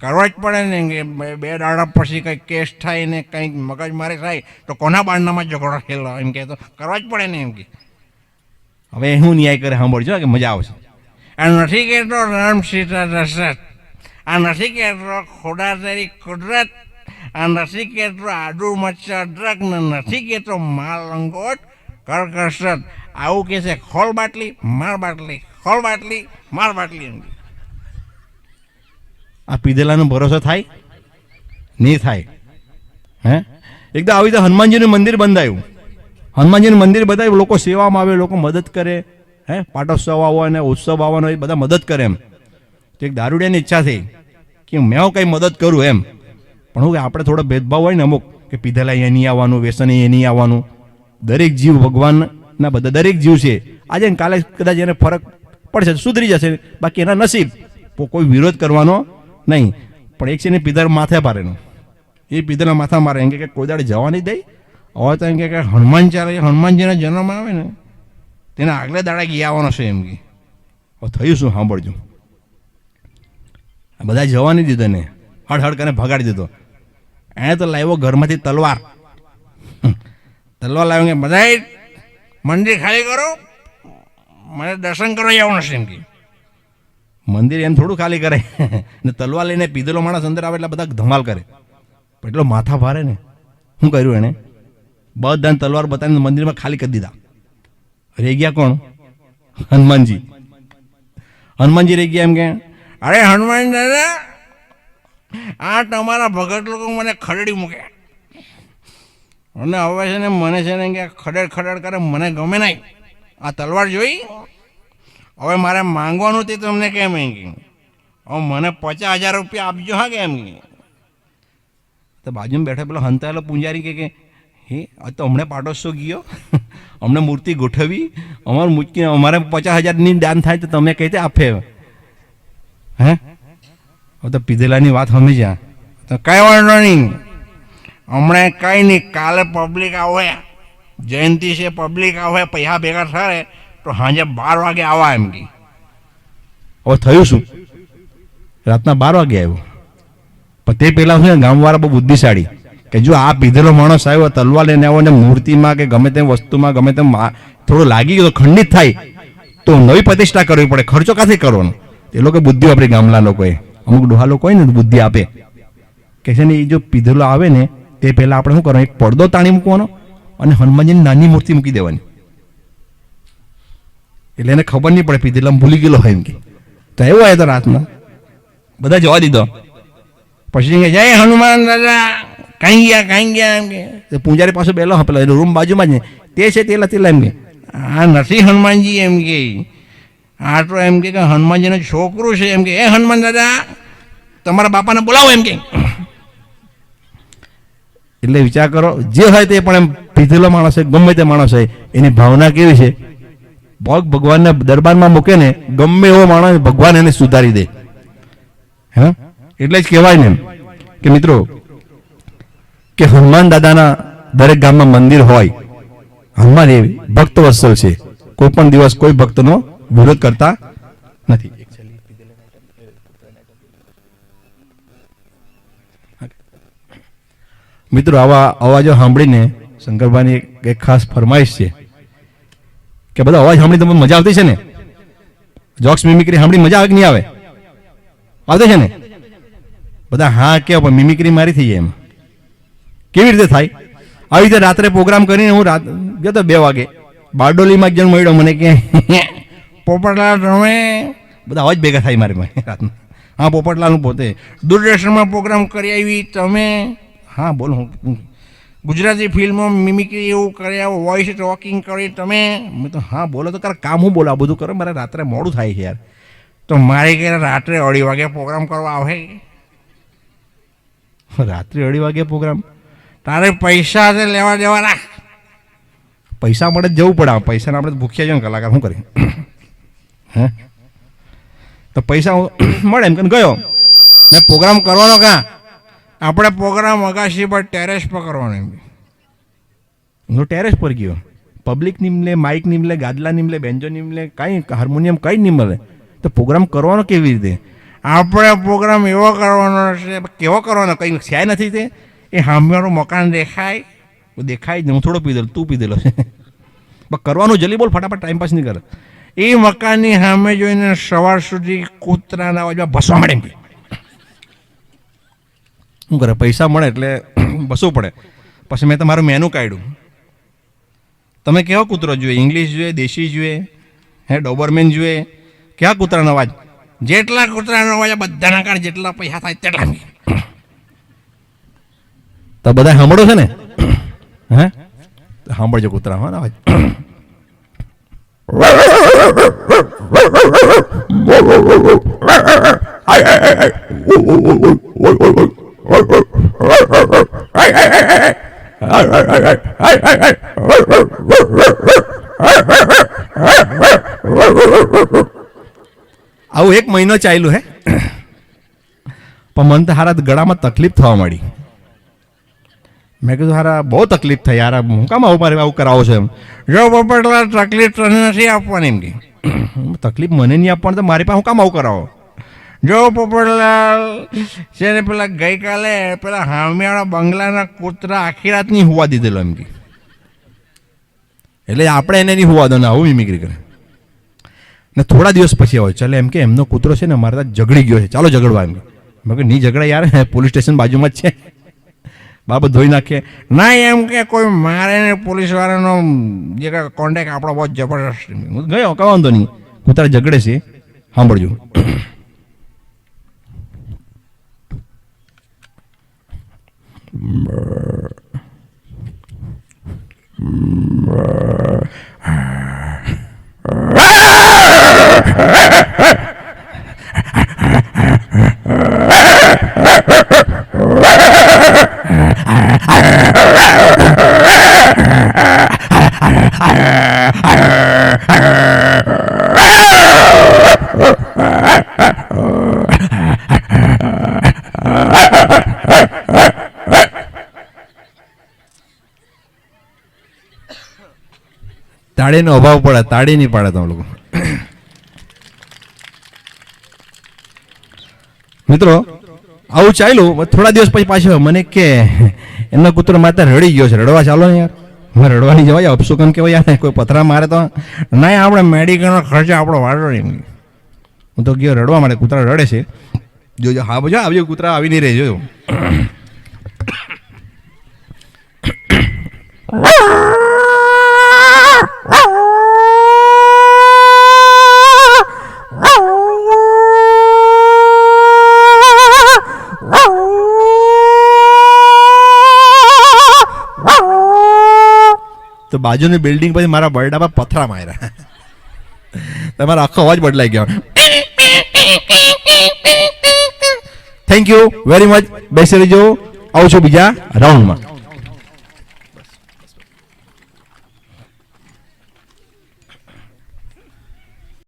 કરવા જ પડે ને કે બે- બે દાડા પછી કંઈક કેસ થાય ને કંઈક મગજમારી થાય તો કોના બારણામાં ઝઘડો થયેલો? એમ કે તો કરવા જ પડે ને એમ કે હવે હું ન્યાય કરે સાંભળજો કે મજા આવશે. આ નથી કહેતો રામ સીતા દશરથ. આ નથી કહેતો ખોડા તારી કુદરત. આ નથી કહેતો આડુ મચ્છર અદરક ને નથી કહેતો માલ લંગોટ કરકસરત. આવું કહે છે ખોલ બાટલી માર બાટલી ખોલ બાટલી માર બાટલી એમ કે. આ પીધેલાનો ભરોસો થાય? નહીં થાય. હે? એકદમ આવી રીતે હનુમાનજીનું મંદિર બંધાયું. હનુમાનજીનું મંદિર બંધાયું લોકો સેવામાં આવે લોકો મદદ કરે. હે? પાટોત્સવ આવો અને ઉત્સવ આવવાનો હોય બધા મદદ કરે એમ. તો એક દારૂડિયાની ઈચ્છા થઈ કે મેં કંઈ મદદ કરું એમ. પણ હું કે આપણે થોડો ભેદભાવ હોય ને અમુક કે પીધેલા અહીંયા નહીં આવવાનું, વ્યસન અહીંયા નહીં આવવાનું. દરેક જીવ ભગવાનના બધા દરેક જીવ છે. આજે કાલે કદાચ એને ફરક પડશે, સુધરી જશે. બાકી એના નસીબ. કોઈ વિરોધ કરવાનો નહીં, પણ એક છે ને પીધર માથે પારેનો એ પીધરના માથા મારે. એમ કે કોઈ દાડે જવા નહીં દે હવે તો એમ કે હનુમાન ચાલે, હનુમાનજીનો જન્મ આવે ને, તેના આગલે દાડા ગયા આવવાનો છે એમ કે. હવે થયું શું? સાંભળજો. બધા જવા નહીં દીધો ને. હડ હડ કરીને ભગાડી દીધો. એણે તો લાવ્યો ઘરમાંથી તલવાર. તલવાર લાવ્યો કે, બધાય, મંદિર ખાલી કરો. મને દર્શન કરવા જવાનું છે એમ કે. મંદિર એમ થોડું ખાલી કરે. ને તલવાર લઈને પીધેલો માણસ અંદર આવે એટલે બધા ધમાલ કરે. એટલો માથા ભારે ને. શું કર્યું એણે? બધાને તલવાર બતાવીને મંદિરમાં ખાલી કરી દીધા. રહી ગયા કોણ? હનુમાનજી. હનુમાનજી રહી ગયા એમ કે, અરે હનુમાન દાદા, આ તમારા ભગત લોકો મને ખરડી મૂકે. અને હવે છે ને મને છે ને કે ખડેડ ખડેડ કરે, મને ગમે નહીં. આ તલવાર જોઈ? હવે મારે માંગવાનું તે તમને કેમ એમ હવે મને પચાસ હજાર રૂપિયા આપજો હા કેમ તો બાજુમાં બેઠા પેલો હંતાયેલો પૂંજારી કે કે, હે, આ તો હમણાં પાટોસો ગયો. અમને મૂર્તિ ગોઠવી. અમારે મૂર્તિ અમારે પચાસ હજારની દાન થાય તો તમે કઈ રીતે આપે? હે? હવે તો પીધેલાની વાત સમજ્યા. તો કાંઈ વાંધો નહીં. હમણાં કંઈ નહીં. કાલે પબ્લિક આવે જયંતિ છે પબ્લિક આવે પૈસા ભેગા થાય તો સાંજે બાર વાગે આવા એમ કે. હવે થયું શું? રાતના બાર વાગે આવ્યો. પણ તે પહેલાં શું ગામવાળા બહુ બુદ્ધિશાળી. કે જો આ પીધેલો માણસ આવ્યો તલવાર લઈને આવ્યો ને મૂર્તિમાં કે ગમે તેમ વસ્તુમાં, ગમે તેમ થોડું લાગી ગયું ખંડિત થાય, તો નવી પ્રતિષ્ઠા કરવી પડે. ખર્ચો કાથી કરવાનો? એ લોકો બુદ્ધિ વાપરી ગામના લોકોએ. અમુક ડોહા લોકો હોય ને બુદ્ધિ આપે. કે છે ને એ જો પીધેલો આવે ને, તે પહેલાં આપણે શું કરવાનું? એક પડદો તાણી મૂકવાનો અને હનુમાનજીની નાની મૂર્તિ મૂકી દેવાની. એટલે એને ખબર નહીં પડે પીધેલા ભૂલી ગયેલો હોય એમ કે. તો એવું હોય તો રાતના. બધા જવા દીધો. પછી કે જય હનુમાન દાદા, કાંઈ ગયા કાંઈ ગયા એમ કે. પૂજારી પાછું બેલો પેલા રૂમ બાજુમાં જ તે છે તેલા તેલા એમ કે. આ નથી હનુમાનજી એમ કે. આ તો એમ કે હનુમાનજીનો છોકરો છે એમ કે. એ હનુમાન દાદા, તમારા બાપાને બોલાવો એમ કે. એટલે વિચાર કરો, જે હોય તે પણ એમ પીધેલો માણસ હોય, ગમે તે માણસ હોય, એની ભાવના કેવી છે? પગ ભગવાનના દરબારમાં મૂકે ને, ગમે એવો માણસ ભગવાન એને સુધારી દે. હા? એટલે જ કહેવાય ને કે મિત્રો, કે હનુમાન દાદાના દરેક ગામમાં મંદિર હોય, હનુમાન એ ભક્ત વત્સલ છે. કોઈ પણ દિવસ કોઈ ભક્તનો વિરોધ કરતા નથી. મિત્રો, આવા અવાજો સાંભળીને શંકરભાઈની એક ખાસ ફરમાઈશ છે. કે બધા અવાજ સાંભળી તમને મજા આવતી છે ને? જોક્સ મિમિક્રી સાંભળી મજા આવે કે નહીં આવે? આવતી છે ને? બધા હા કે પણ મિમિક્રી મારી થઈ જાય એમ. કેવી રીતે થાય? આવી રીતે રાત્રે પ્રોગ્રામ કરીને હું રાત ગયો બે વાગે. બારડોલીમાં જણ મળ્યો મને કે, પોપટલાલ રમે બધા અવાજ ભેગા થાય મારી પાસે રાતના. હા પોપટલાલનું પોતે. દૂરદર્શનમાં પ્રોગ્રામ કરી આવી, તમે હા, બોલો હું ગુજરાતી ફિલ્મો મિમિક્રી એવું કરે વોઇસ ટોકિંગ કરી, તમે, મેં તો હા બોલો તો, તારે કામ હું બોલો? આ બધું કરો, મારે રાત્રે મોડું થાય છે યાર. તો મારે કે રાત્રે અઢી વાગે પ્રોગ્રામ કરવા આવે. રાત્રે અઢી વાગે પ્રોગ્રામ તારે પૈસા લેવા દેવા રાખ. પૈસા મળે જવું પડે પૈસાને આપણે ભૂખ્યા જઈએ કલાકાર, શું કરીએ? હે? તો પૈસા મળે એમ કે ગયો? મેં પ્રોગ્રામ કરવાનો કાં આપણે પ્રોગ્રામ અગાશી પર ટેરેસ પર કરવાનો એમ. હું ટેરેસ પર ગયો. પબ્લિક નિમલે માઇક નિમલે ગાદલા નિમલે બેન્જો નિમલે કાંઈ હાર્મોનિયમ કંઈ નહીં મળે તો પ્રોગ્રામ કરવાનો કેવી રીતે? આપણે પ્રોગ્રામ એવો કરવાનો છે કેવો કરવાનો? કંઈ છે નથી તે? એ સામેનું મકાન દેખાય. દેખાય જ હું થોડો પીધેલો તું પીધેલો. છે પણ કરવાનું જલ્દી બોલ ફટાફટ ટાઈમ પાસ નહીં કરે. એ મકાનની સામે જોઈને સવાર સુધી કૂતરાના અવાજમાં ભસવા મળે. શું કરે પૈસા મળે એટલે બસવું પડે. પછી મેં તમારું મેનુ કાઢ્યું. તમે કેવો કૂતરો જોઈએ ઇંગ્લિશ જોઈએ દેશી જોઈએ હે ડોબરમેન જોઈએ ક્યાં કૂતરાનો અવાજ? જેટલા કૂતરાનો અવાજ બધાના કારણે જેટલા પૈસા થાય તેટલા તો બધા સાંભળો છે ને? હે? સાંભળજો કૂતરા હા અવાજ. આવું એક મહિનો ચાલ્યું હે. પણ મને તો હારા ગળામાં તકલીફ થવા માંડી. મેં કીધું, હારા, બહુ તકલીફ થઈ યાર હું કામ આવું મારે, આવું કરાવો છો એમ. જો પોપટલા તકલીફ નથી આપવાની. એમ કે તકલીફ મને નહીં આપવાની, તો મારી પાસે હું કામ આવું કરાવો? જો પોપટલાલ છે ને પેલા ગઈકાલે પેલા હામિયાળા બંગલાના કૂતરા આખી રાત નહીં હોવા દીધેલો એમ કે. એટલે આપણે એને નહીં હોવા દો ને આવું મિમિક્રી કરે. ને થોડા દિવસ પછી આવે ચાલે એમ કે એમનો કૂતરો છે ને મારા ઝઘડી ગયો છે, ચાલો ઝઘડવા એમ કે. મેં કહ્યું, નહીં ઝઘડા યાર, પોલીસ સ્ટેશન બાજુમાં જ છે. બાબત ધોઈ નાખીએ ના એમ કે કોઈ મારે ને પોલીસ વાળાનો જે કોન્ટેક્ટ આપણો બહુ જબરદસ્ત ગયો, કાંઈ વાંધો નહીં. કૂતરા ઝઘડે છે. સાંભળજો. Ah! તાળીનો અભાવ પડે, તાળી નહીં પાડે તમે લોકો. મિત્રો, આવું ચાલ્યું થોડા દિવસ પછી પાછો મને કે, એમનો કૂતરો માતા રડી ગયો છે. રડવા ચાલો ને યાર. મેં રડવાની જવાય, અપસુ કેમ કેવાય યાર? કોઈ પથરા મારે તો. ના આપણે મેડિકલનો ખર્ચો, આપણો વાળો નહીં હું તો ગયો રડવા માટે, કૂતરા રડે છે. જોજો, હા, બજો, આવજો, કૂતરા આવી નહીં રહે બાજુની બિલ્ડિંગ પછી મારા બરડા પર પથરા માર્યા. તમારો આખો અવાજ બદલાઈ ગયો. થેન્ક યુ વેરી મચ બેસી રહેજો. આવું છું બીજા રાઉન્ડમાં